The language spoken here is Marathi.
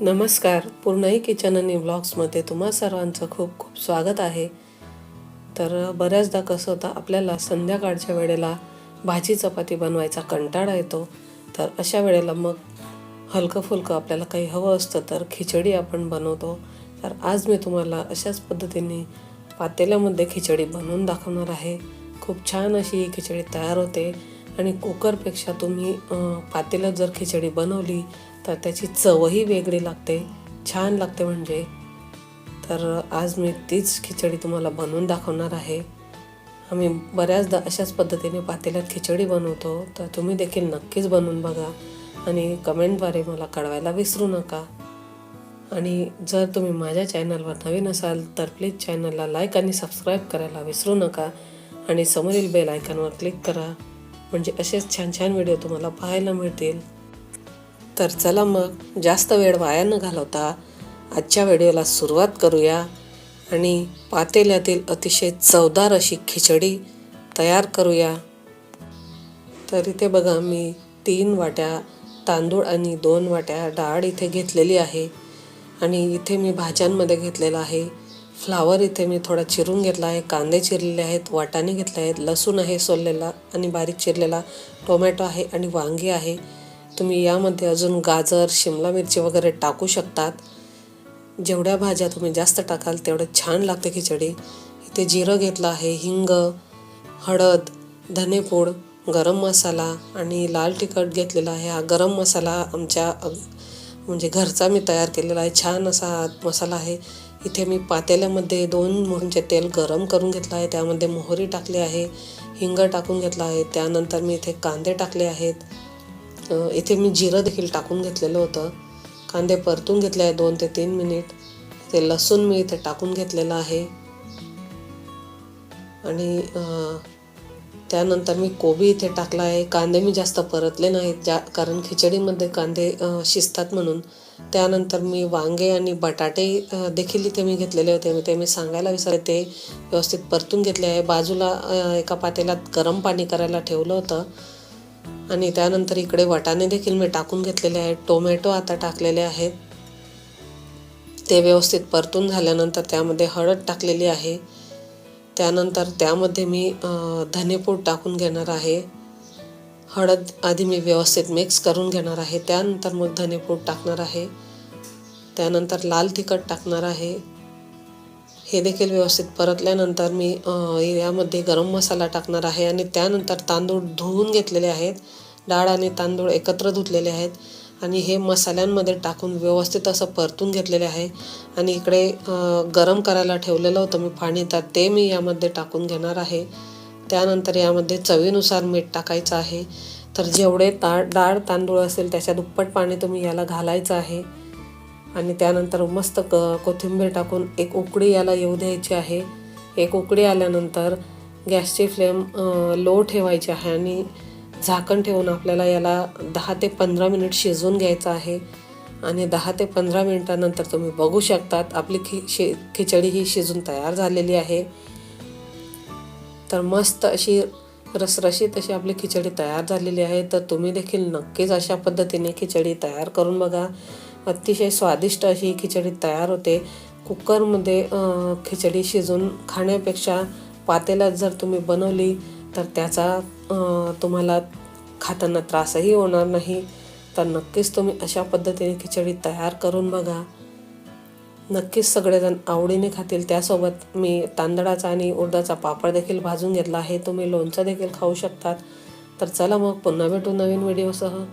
नमस्कार. पूर्णही किचन आणि ब्लॉग्समध्ये तुम्हा सर्वांचं खूप खूप स्वागत आहे. तर बऱ्याचदा कसं होतं आपल्याला संध्याकाळच्या वेळेला भाजी चपाती बनवायचा कंटाळा येतो. तर अशा वेळेला मग हलकं फुलकं आपल्याला काही हवं असतं तर खिचडी आपण बनवतो. तर आज मी तुम्हाला अशाच पद्धतीने पातेल्यामध्ये खिचडी बनवून दाखवणार आहे. खूप छान अशी ही खिचडी तयार होते. आणि कुकरपेक्षा तुम्ही पातेल्यात जर खिचडी बनवली तर त्याची चवही वेगळी लागते छान लागते म्हणजे. तर आज मी तीच खिचडी तुम्हाला बनवून दाखवणार आहे. आम्ही बऱ्याचदा अशाच पद्धतीने पातेल्यात खिचडी बनवतो तर तुम्ही देखील नक्कीच बनवून बघा आणि कमेंटद्वारे मला कळवायला विसरू नका. आणि जर तुम्ही माझ्या चॅनलवर नवीन असाल तर प्लीज चॅनलला लाईक आणि सबस्क्राईब करायला विसरू नका आणि समोरील बेल आयकॉनवर क्लिक करा. म्हणजे असेच छान छान व्हिडिओ तुम्हाला पाहायला मिळतील. तर चला मग जास्त वेळ वाया न घालवता आजच्या व्हिडिओला सुरुवात करूया आणि पातेल्यातील अतिशय चवदार अशी खिचडी तयार करूया. तर इथे बघा मी तीन वाट्या तांदूळ आणि दोन वाट्या डाळ इथे घेतलेली आहे आणि इथे मी भाज्यांमध्ये घेतलेला आहे. फ्लावर इथे मी थोडा चिरून घेतला आहे कांदे चिरलेले आहेत वाटाणे घेतले आहेत लसूण आहे सोललेला आणि बारीक चिरलेला टोमॅटो आहे आणि वांगी आहे. तुम्ही यामध्ये अजून गाजर शिमला मिरची वगैरे टाकू शकतात. जेवढ्या भाज्या तुम्ही जास्त टाकाल तेवढं छान लागते खिचडी. इथे जिरं घेतलं आहे हिंग हळद धनेपूड गरम मसाला आणि लाल तिखट घेतलेला आहे. हा गरम मसाला आमच्या म्हणजे घरचा मी तयार केलेला आहे. छान असा मसाला आहे. इथे मी पातेल्यामध्ये दोन मोहरीचे तेल गरम करून घेतलं आहे. त्यामध्ये मोहरी टाकली आहे हिंग टाकून घेतला आहे. त्यानंतर मी इथे कांदे टाकले आहेत. इथे मी जिरं देखील टाकून घेतलेलं होतं. कांदे परतून घेतले आहे दोन ते तीन मिनिट. ते लसूण मी इथे टाकून घेतलेलं आहे. आणि त्यानंतर मी कोबी इथे टाकला आहे. कांदे मी जास्त परतले नाहीत ज्या कारण खिचडीमध्ये कांदे शिजतात म्हणून. त्यानंतर मी वांगे आणि बटाटे देखील इथे मी घेतलेले होते. मी ते मी सांगायला विसरले. ते व्यवस्थित परतून घेतले आहे. बाजूला एका पातेल्यात गरम पाणी करायला ठेवलं होतं. आणि त्यानंतर इकडे वटाणे देखील मी टाकून घेतलेले आहेत. टोमॅटो आता टाकलेले आहेत. ते व्यवस्थित परतून झाल्यानंतर त्यामध्ये हळद टाकलेली आहे. त्यानंतर त्यामध्ये मी धनेपूड टाकून घेणार आहे. हळद आधी मी व्यवस्थित मिक्स करून घेणार आहे. त्यानंतर मग धनेपूड टाकणार आहे. त्यानंतर लाल तिखट टाकणार आहे. हे देखील व्यवस्थित परतल्यानंतर मी यामध्ये गरम मसाला टाकणार आहे आणि त्यानंतर तांदूळ धुवून घेतलेले आहेत. डाळ आणि तांदूळ एकत्र धुतलेले आहेत आणि हे मसाल्यांमध्ये टाकून व्यवस्थित असं परतून घेतलेले आहे. आणि इकडे गरम करायला ठेवलेलं होतं मी पाणी तर ते मी यामध्ये टाकून घेणार आहे. त्यानंतर यामध्ये चवीनुसार मीठ टाकायचं आहे. तर जेवढे ता डाळ तांदूळ असेल त्याच्या दुप्पट पाणी तुम्ही याला घालायचं आहे. आणि त्यानंतर मस्त क कोथिंबीर टाकून एक उकडी याला येऊ द्यायची आहे. एक उकडी आल्यानंतर गॅसची फ्लेम लो ठेवायची आहे आणि झाकण ठेवून आपल्याला याला दहा ते पंधरा मिनिट शिजवून घ्यायचं आहे. आणि दहा ते पंधरा मिनिटानंतर तुम्ही बघू शकतात आपली खि शि खिचडी ही शिजून तयार झालेली आहे. तर मस्त अशी रसरशीत अशी आपली खिचडी तयार झालेली आहे. तर तुम्ही देखील नक्कीच अशा पद्धतीने खिचडी तयार करून बघा. अतिशय स्वादिष्ट अशी खिचडी तयार होते. कुकरमध्ये खिचडी शिजून खाण्यापेक्षा पातेल्यात जर तुम्ही बनवली तर त्याचा तुम्हाला खाताना त्रासही होणार नाही. तर नक्कीच तुम्ही अशा पद्धतीने खिचडी तयार करून बघा. नक्कीच सगळेजण आवडीने खातील. त्यासोबत मी तांदळाचा आणि उडदाचा पापड देखील भाजून घेतला आहे. तुम्ही लोणचं देखील खाऊ शकतात. तर चला मग पुन्हा भेटू नवीन व्हिडिओसह.